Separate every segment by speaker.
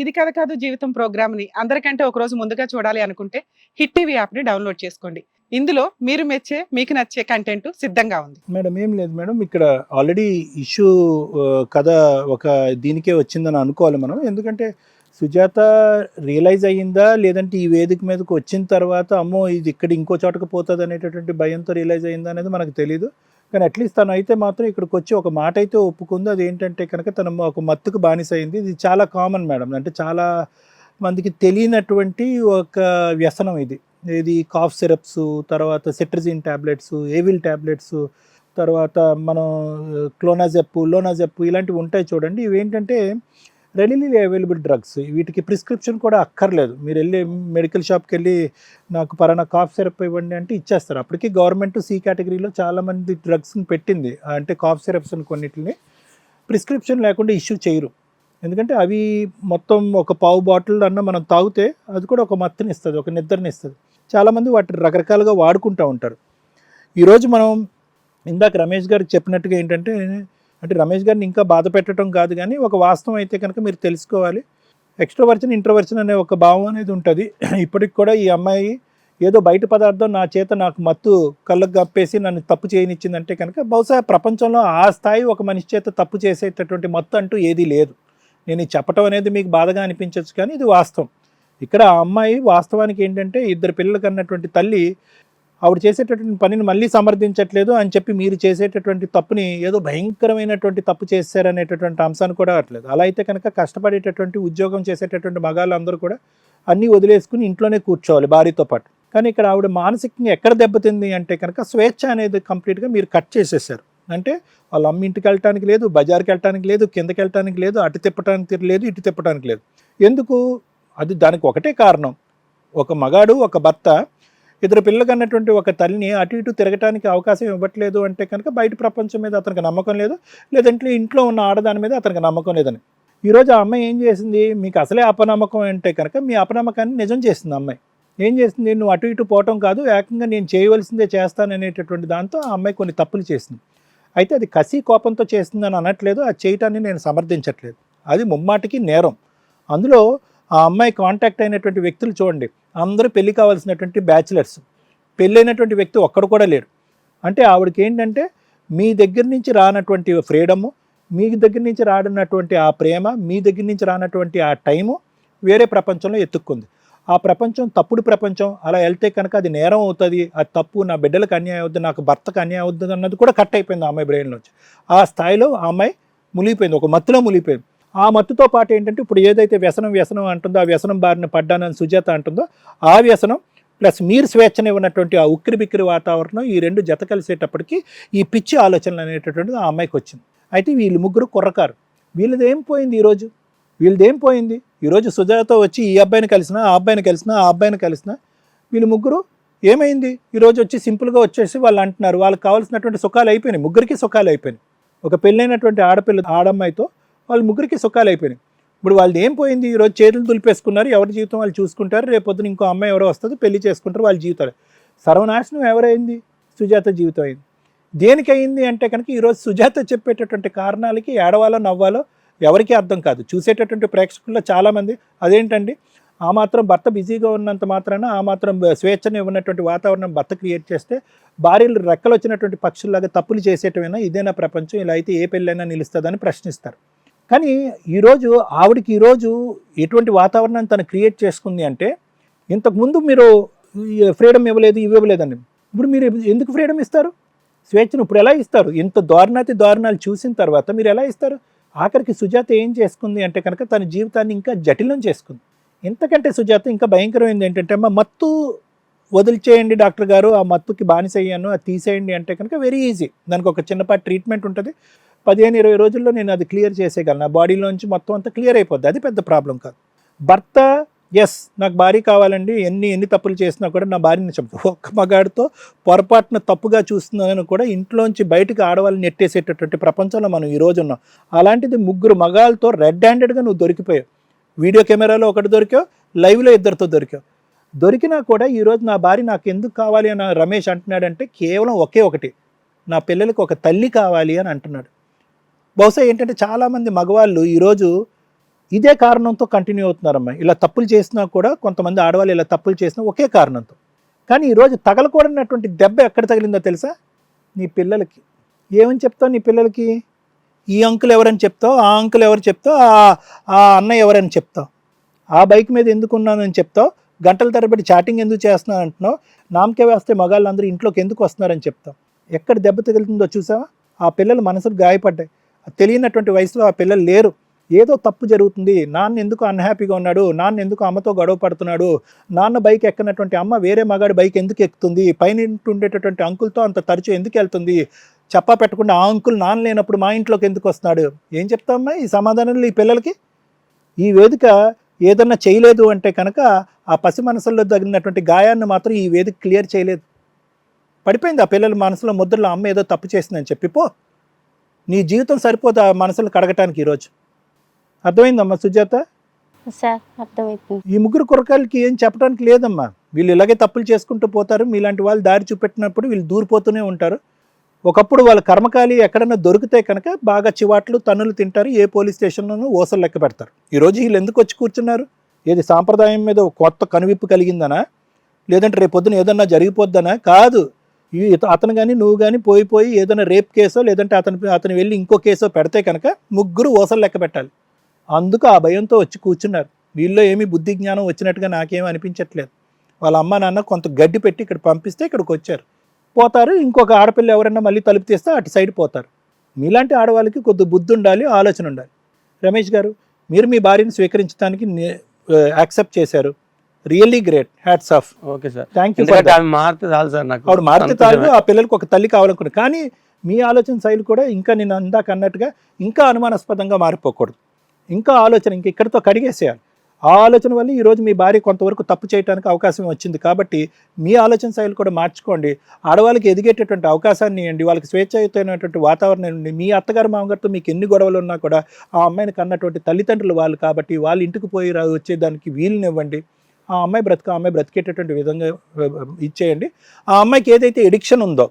Speaker 1: ఇది కథ కాదు జీవితం ప్రోగ్రామ్ని అందరికంటే ఒకరోజు ముందుగా చూడాలి అనుకుంటే హిట్ టీవీ యాప్ని డౌన్లోడ్ చేసుకోండి. ఇందులో మీరు మెచ్చే మీకు నచ్చే కంటెంట్ సిద్ధంగా ఉంది.
Speaker 2: మేడం ఏం లేదు మేడం. ఇక్కడ ఆల్రెడీ ఇష్యూ కథ ఒక దీనికే వచ్చిందని అనుకోవాలి మనం. ఎందుకంటే సుజాత రియలైజ్ అయ్యిందా? లేదంటే ఈ వేదిక మీదకి వచ్చిన తర్వాత అమ్మో ఇది ఇక్కడ ఇంకో చోటకు పోతుంది అనేటటువంటి భయంతో రియలైజ్ అయ్యిందా అనేది మనకు తెలియదు కానీ అట్లీస్ట్ తను అయితే మాత్రం ఇక్కడికి వచ్చి ఒక మాట అయితే ఒప్పుకుంది. అది ఏంటంటే కనుక తను ఒక మత్తుకు బానిస అయింది ఇది చాలా కామన్ మేడం అంటే చాలా మందికి తెలియనటువంటి ఒక వ్యసనం ఇది. ఇది కాఫ్ సిరప్స్ తర్వాత సిట్రజిన్ ట్యాబ్లెట్స్ ఏవిల్ ట్యాబ్లెట్స్ తర్వాత మనం క్లోనాజెప్ లోనాజెప్ ఇలాంటివి ఉంటాయి చూడండి. ఇవి ఏంటంటే రెడీలీ అవైలబుల్ డ్రగ్స్ వీటికి ప్రిస్క్రిప్షన్ కూడా అక్కర్లేదు. మీరు వెళ్ళి మెడికల్ షాప్కి వెళ్ళి నాకు పలానా కాఫ్ సిరప్ ఇవ్వండి అంటే ఇచ్చేస్తారు. అప్పటికి గవర్నమెంట్ సి కేటగిరీలో చాలామంది డ్రగ్స్ని పెట్టింది. అంటే కాఫ్ సిరప్స్ అని కొన్నిటిని ప్రిస్క్రిప్షన్ లేకుండా ఇష్యూ చేయరు. ఎందుకంటే అవి మొత్తం ఒక పావు బాటిల్ అన్న మనం తాగితే అది కూడా ఒక మత్తుని ఇస్తుంది ఒక నిద్రని ఇస్తుంది. చాలామంది వాటిని రకరకాలుగా వాడుకుంటూ ఉంటారు. ఈరోజు మనం ఇందాక రమేష్ గారికి చెప్పినట్టుగా ఏంటంటే అంటే రమేష్ గారిని ఇంకా బాధ పెట్టడం కాదు కానీ ఒక వాస్తవం అయితే కనుక మీరు తెలుసుకోవాలి. ఎక్స్ట్రోవర్చన్ ఇంట్రోవర్చన్ అనే ఒక భావం అనేది ఉంటుంది. ఇప్పటికి కూడా ఈ అమ్మాయి ఏదో బయట పదార్థం నా చేత నాకు మత్తు కళ్ళకు కప్పేసి నన్ను తప్పు చేయనిచ్చిందంటే కనుక బహుశా ప్రపంచంలో ఆ స్థాయి ఒక మనిషి చేత తప్పు చేసేటటువంటి మత్తు అంటూ ఏదీ లేదు. నేను చెప్పటం అనేది మీకు బాధగా అనిపించవచ్చు కానీ ఇది వాస్తవం. ఇక్కడ ఆ అమ్మాయి వాస్తవానికి ఏంటంటే ఇద్దరు పిల్లలకు అన్నటువంటి తల్లి ఆవిడ చేసేటటువంటి పనిని మళ్ళీ సమర్థించట్లేదు అని చెప్పి మీరు చేసేటటువంటి తప్పుని ఏదో భయంకరమైనటువంటి తప్పు చేశారనేటటువంటి అంశాన్ని కూడా అవ్వట్లేదు అలా అయితే కనుక కష్టపడేటటువంటి ఉద్యోగం చేసేటటువంటి మగాళ్ళు అందరూ కూడా అన్నీ వదిలేసుకుని ఇంట్లోనే కూర్చోవాలి భార్యతో పాటు. కానీ ఇక్కడ ఆవిడ మానసికంగా ఎక్కడ దెబ్బతింది అంటే కనుక స్వేచ్ఛ అనేది కంప్లీట్గా మీరు కట్ చేసేసారు. అంటే వాళ్ళ అమ్మ ఇంటికి వెళ్ళటానికి లేదు బజార్కి వెళ్ళటానికి లేదు కిందకి వెళ్ళటానికి లేదు అటు తిప్పటానికి లేదు ఇటు తిప్పటానికి లేదు. ఎందుకు? అది దానికి ఒకటే కారణం. ఒక మగాడు ఒక భర్త ఇద్దరు పిల్లలకు అన్నటువంటి ఒక తల్లిని అటు ఇటు తిరగటానికి అవకాశం ఇవ్వట్లేదు అంటే కనుక బయట ప్రపంచం మీద అతనికి నమ్మకం లేదు లేదంటే ఇంట్లో ఉన్న ఆడదాని మీద అతనికి నమ్మకం లేదని. ఈరోజు ఆ అమ్మాయి ఏం చేసింది? మీకు అసలే అపనమ్మకం అంటే కనుక మీ అపనమ్మకాన్ని నిజం చేసింది అమ్మాయి. ఏం చేసింది? నువ్వు అటు ఇటు పోవటం కాదు ఏకంగా నేను చేయవలసిందే చేస్తాననేటటువంటి దాంతో ఆ అమ్మాయి కొన్ని తప్పులు చేసింది. అయితే అది కసి కోపంతో చేసిందని అనట్లేదు అది చేయటాన్ని నేను సమర్థించట్లేదు. అది ముమ్మాటికి నేరం. అందులో ఆ అమ్మాయి కాంటాక్ట్ అయినటువంటి వ్యక్తులు చూడండి. అందరూ పెళ్ళి కావాల్సినటువంటి బ్యాచిలర్స్ పెళ్ళైనటువంటి వ్యక్తి ఒక్కడు కూడా లేరు అంటే ఆవిడకి ఏంటంటే మీ దగ్గర నుంచి రానటువంటి ఫ్రీడము మీ దగ్గర నుంచి రాడినటువంటి ఆ ప్రేమ మీ దగ్గర నుంచి రానటువంటి ఆ టైము వేరే ప్రపంచంలో ఎత్తుక్కుంది. ఆ ప్రపంచం తప్పుడు ప్రపంచం. అలా వెళ్తే కనుక అది నేరం అవుతుంది అది తప్పు నా బిడ్డలకు అన్యాయం అవుతుంది నాకు భర్తకు అన్యాయం అవుతుంది అన్నది కూడా కట్ అయిపోయింది ఆ అమ్మాయి బ్రెయిన్లోంచి ఆ స్థాయిలో ఆ అమ్మాయి మునిగిపోయింది ఒక మత్తులో మునిగిపోయింది. ఆ మత్తుతో పాటు ఏంటంటే ఇప్పుడు ఏదైతే వ్యసనం వ్యసనం అంటుందో ఆ వ్యసనం బారిన పడ్డానని సుజాత అంటుందో ఆ వ్యసనం ప్లస్ మీరు స్వేచ్ఛని ఉన్నటువంటి ఆ ఉక్కిరి బిక్కిరి వాతావరణం ఈ రెండు జత కలిసేటప్పటికి ఈ పిచ్చి ఆలోచనలు అనేటటువంటిది ఆ అమ్మాయికి వచ్చింది. అయితే వీళ్ళు ముగ్గురు కుర్రకారు. వీళ్ళదేం పోయింది ఈరోజు? వీళ్ళదేం పోయింది? ఈరోజు సుజాత వచ్చి ఈ అబ్బాయిని కలిసినా ఆ అబ్బాయిని కలిసినా ఆ అబ్బాయిని కలిసినా వీళ్ళు ముగ్గురు ఏమైంది? ఈరోజు వచ్చి సింపుల్గా వచ్చేసి వాళ్ళు అంటున్నారు వాళ్ళకి కావాల్సినటువంటి సుఖాలు అయిపోయినాయి ముగ్గురికి సుఖాలు అయిపోయినాయి. ఒక పెళ్ళైనటువంటి ఆడపిల్ల ఆడమ్మాయితో వాళ్ళ ముగ్గురికి సుఖాలు అయిపోయినాయి. ఇప్పుడు వాళ్ళది ఏం పోయింది? ఈరోజు చేతులు దులిపేసుకున్నారు ఎవరి జీవితం వాళ్ళు చూసుకుంటారు రేపొద్దున ఇంకో అమ్మాయి ఎవరో వస్తుంది పెళ్ళి చేసుకుంటారు వాళ్ళ జీవితాలు. సర్వనాశనం ఎవరైంది? సుజాత జీవితం అయింది. దేనికి అయింది అంటే కనుక ఈరోజు సుజాత చెప్పేటటువంటి కారణాలకి ఏడవాలో నవ్వాలో ఎవరికీ అర్థం కాదు. చూసేటటువంటి ప్రేక్షకుల్లో చాలామంది అదేంటండి? ఆ మాత్రం భర్త బిజీగా ఉన్నంత మాత్రాన ఆ మాత్రం స్వేచ్ఛను ఇవ్వనటువంటి వాతావరణం భర్త క్రియేట్ చేస్తే భార్యలు రెక్కలు వచ్చినటువంటి పక్షుల్లాగా తప్పులు చేసేటమైనా ఇదేనా ప్రపంచం? ఇలా అయితే ఏ పెళ్ళైనా నిలుస్తుందని ప్రశ్నిస్తారు. కానీ ఈరోజు ఆవిడకి ఈరోజు ఎటువంటి వాతావరణాన్ని తను క్రియేట్ చేసుకుంది అంటే ఇంతకుముందు మీరు ఫ్రీడమ్ ఇవ్వలేదు ఇవి ఇవ్వలేదండి. ఇప్పుడు మీరు ఎందుకు ఫ్రీడమ్ ఇస్తారు? స్వేచ్ఛను ఇప్పుడు ఎలా ఇస్తారు? ఇంత దారుణాతి దారుణాలు చూసిన తర్వాత మీరు ఎలా ఇస్తారు? ఆఖరికి సుజాత ఏం చేసుకుంది అంటే కనుక తన జీవితాన్ని ఇంకా జటిలం చేసుకుంది. ఇంతకంటే సుజాత ఇంకా భయంకరమైంది ఏంటంటే అమ్మ మత్తు వదిలిచేయండి డాక్టర్ గారు ఆ మత్తుకి బానిస అయ్యాను అది తీసేయండి అంటే కనుక వెరీ ఈజీ దానికి ఒక చిన్నపాటి ట్రీట్మెంట్ ఉంటుంది. పదిహేను ఇరవై రోజుల్లో నేను అది క్లియర్ చేసేయగలను. నా బాడీలోంచి మొత్తం అంతా క్లియర్ అయిపోద్ది. అది పెద్ద ప్రాబ్లం కాదు. భర్త ఎస్ నాకు భార్య కావాలండి. ఎన్ని ఎన్ని తప్పులు చేసినా కూడా నా భార్యని చెప్తా ఒక్క మగాడితో పొరపాటున తప్పుగా చూస్తున్నానని కూడా ఇంట్లోంచి బయటకు ఆడవాళ్ళని నెట్టేసేటటువంటి ప్రపంచంలో మనం ఈ రోజు ఉన్నాం. అలాంటిది ముగ్గురు మగాళ్ళతో రెడ్ హ్యాండెడ్గా నువ్వు దొరికిపోయావు. వీడియో కెమెరాలో ఒకటి దొరికావు లైవ్లో ఇద్దరితో దొరికావు. దొరికినా కూడా ఈరోజు నా భార్య నాకు ఎందుకు కావాలి అని రమేష్ అంటున్నాడంటే కేవలం ఒకే ఒకటి. నా పిల్లలకు ఒక తల్లి కావాలి అని అంటున్నాడు. బహుశా ఏంటంటే చాలామంది మగవాళ్ళు ఈరోజు ఇదే కారణంతో కంటిన్యూ అవుతున్నారమ్మా. ఇలా తప్పులు చేసినా కూడా కొంతమంది ఆడవాళ్ళు ఇలా తప్పులు చేసినా ఒకే కారణంతో. కానీ ఈరోజు తగలకూడనటువంటి దెబ్బ ఎక్కడ తగిలిందో తెలుసా? నీ పిల్లలకి. ఏమని చెప్తావు నీ పిల్లలకి? ఈ అంకుల్ ఎవరని చెప్తావు? ఆ అంకుల్ ఎవరు చెప్తావు? ఆ ఆ అన్నయ్య ఎవరని చెప్తావు? ఆ బైక్ మీద ఎందుకు ఉన్నానని చెప్తావు? గంటల తరబడి చాటింగ్ ఎందుకు చేస్తున్నాను అంటున్నావు? నామకే వేస్తే మగాళ్ళందరూ ఇంట్లోకి ఎందుకు వస్తున్నారని చెప్తావు? ఎక్కడ దెబ్బ తగులుతుందో చూసావా? ఆ పిల్లలు మనసులు గాయపడ్డాయి. తెలియనటువంటి వయసులో ఆ పిల్లలు లేరు. ఏదో తప్పు జరుగుతుంది. నాన్న ఎందుకు అన్హ్యాపీగా ఉన్నాడు? నాన్న ఎందుకు అమ్మతో గొడవ పడుతున్నాడు? నాన్న బైక్ ఎక్కనటువంటి అమ్మ వేరే మగాడి బైక్ ఎందుకు ఎక్కుతుంది? పైన ఉండేటటువంటి అంకుల్తో అంత తరచూ ఎందుకు వెళ్తుంది? చెప్పా పెట్టకుండా ఆ అంకుల్ నాన్న లేనప్పుడు మా ఇంట్లోకి ఎందుకు వస్తున్నాడు? ఏం చెప్తామ్మా ఈ సమాధానాలు ఈ పిల్లలకి? ఈ వేదిక ఏదన్నా చేయలేదు అంటే కనుక ఆ పసి మనసుల్లో తగినటువంటి గాయాన్ని మాత్రం ఈ వేదిక క్లియర్ చేయలేదు. పడిపోయింది ఆ పిల్లల మనసులో ముద్రలో అమ్మ ఏదో తప్పు చేసిందని చెప్పిపో నీ జీవితం సరిపోదు మనసులు కడగటానికి ఈరోజు. అర్థమైందమ్మా సుజాత?
Speaker 3: సార్ అర్థమైపోయింది
Speaker 2: ఈ ముగ్గురు కురకాయలకి ఏం చెప్పడానికి లేదమ్మా. వీళ్ళు ఇలాగే తప్పులు చేసుకుంటూ పోతారు. మీలాంటి వాళ్ళు దారి చూపెట్టినప్పుడు వీళ్ళు దూరిపోతూనే ఉంటారు. ఒకప్పుడు వాళ్ళ కర్మకాలి ఎక్కడన్నా దొరికితే కనుక బాగా చివాట్లు తన్నులు తింటారు. ఏ పోలీస్ స్టేషన్లోనూ ఓసలు లెక్క పెడతారు. ఈరోజు వీళ్ళు ఎందుకు వచ్చి కూర్చున్నారు? ఏది సాంప్రదాయం మీద కొత్త కనువిప్పు కలిగిందనా? లేదంటే రేపు పొద్దున ఏదన్నా జరిగిపోద్దనా? కాదు. అతను కానీ నువ్వు కానీ పోయి పోయి ఏదైనా రేప్ కేసో లేదంటే అతను అతను వెళ్ళి ఇంకో కేసో పెడితే కనుక ముగ్గురు ఓసలు లెక్క పెట్టాలి. అందుకు ఆ భయంతో వచ్చి కూర్చున్నారు. వీళ్ళలో ఏమీ బుద్ధి జ్ఞానం వచ్చినట్టుగా నాకేమీ అనిపించట్లేదు. వాళ్ళ అమ్మ నాన్న కొంత గడ్డి పెట్టి ఇక్కడ పంపిస్తే ఇక్కడికి వచ్చారు. పోతారు ఇంకొక ఆడపిల్ల ఎవరైనా మళ్ళీ తలుపు తీస్తే అటు సైడ్ పోతారు. మీలాంటి ఆడవాళ్ళకి కొద్ది బుద్ధి ఉండాలి ఆలోచన ఉండాలి. రమేష్ గారు మీరు మీ భార్యను స్వీకరించడానికి యాక్సెప్ట్ చేశారు. Really great hats off
Speaker 4: okay sir
Speaker 2: thank you
Speaker 4: మారితే చాలు సార్ నాకు.
Speaker 2: ఆవిడ మారితే
Speaker 4: సంతోషమే.
Speaker 2: ఆ పిల్లలకు ఒక తల్లి కావాలనుకున్నా. కానీ మీ ఆలోచన శైలి కూడా ఇంకా నేను అందాక అన్నట్టుగా ఇంకా అనుమానాస్పదంగా మారిపోకూడదు. ఇంకా ఆలోచన ఇంక ఇక్కడితో కడిగేసేయాలి. ఆ ఆలోచన వల్ల ఈరోజు మీ భార్య కొంతవరకు తప్పు చేయడానికి అవకాశం వచ్చింది. కాబట్టి మీ ఆలోచన శైలి కూడా మార్చుకోండి. ఆడవాళ్ళకి ఎదిగేటటువంటి అవకాశాన్ని ఇవ్వండి. వాళ్ళకి స్వేచ్ఛయుతమైనటువంటి వాతావరణం ఇవ్వండి మీ అత్తగారు మామగారితో మీకు ఎన్ని గొడవలు ఉన్నా కూడా ఆ అమ్మాయిని కన్నటువంటి తల్లిదండ్రులు వాళ్ళు కాబట్టి వాళ్ళ ఇంటికి పోయి రా- వచ్చేదానికి వీలునివ్వండి. ఆ అమ్మాయి బ్రతుకు ఆ అమ్మాయి బ్రతికేటటువంటి విధంగా ఇచ్చేయండి. ఆ అమ్మాయికి ఏదైతే ఎడిక్షన్ ఉందో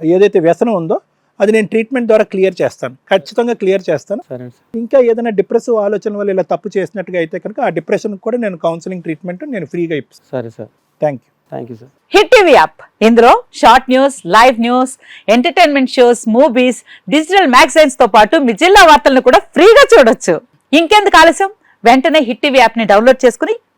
Speaker 2: ఏదైతే వ్యసనం ఉందో అది నేను ట్రీట్మెంట్ ద్వారా క్లియర్ చేస్తాను. ఖచ్చితంగా క్లియర్ చేస్తాను.
Speaker 4: సరే సార్.
Speaker 2: ఇంకా ఏదైనా డిప్రెసివ్ ఆలోచన వల్ల ఇలా తప్పు చేసినట్టుగా అయితే కనుక ఆ డిప్రెషన్ కూడా నేను కౌన్సిలింగ్ ట్రీట్మెంట్ నేను ఫ్రీగా ఇస్తాను
Speaker 4: సరే sir.
Speaker 2: Thank you
Speaker 4: thank you sir
Speaker 5: hit TV app ఇందులో short news live news entertainment shows movies digital మ్యాగజైన్స్తో పాటు మీ జిల్లా వార్తలను కూడా ఫ్రీగా చూడొచ్చు. ఇంకెందుకు ఆలస్యం? వెంటనే హిట్ టీవీ యాప్ని డౌన్లోడ్ చేసుకుని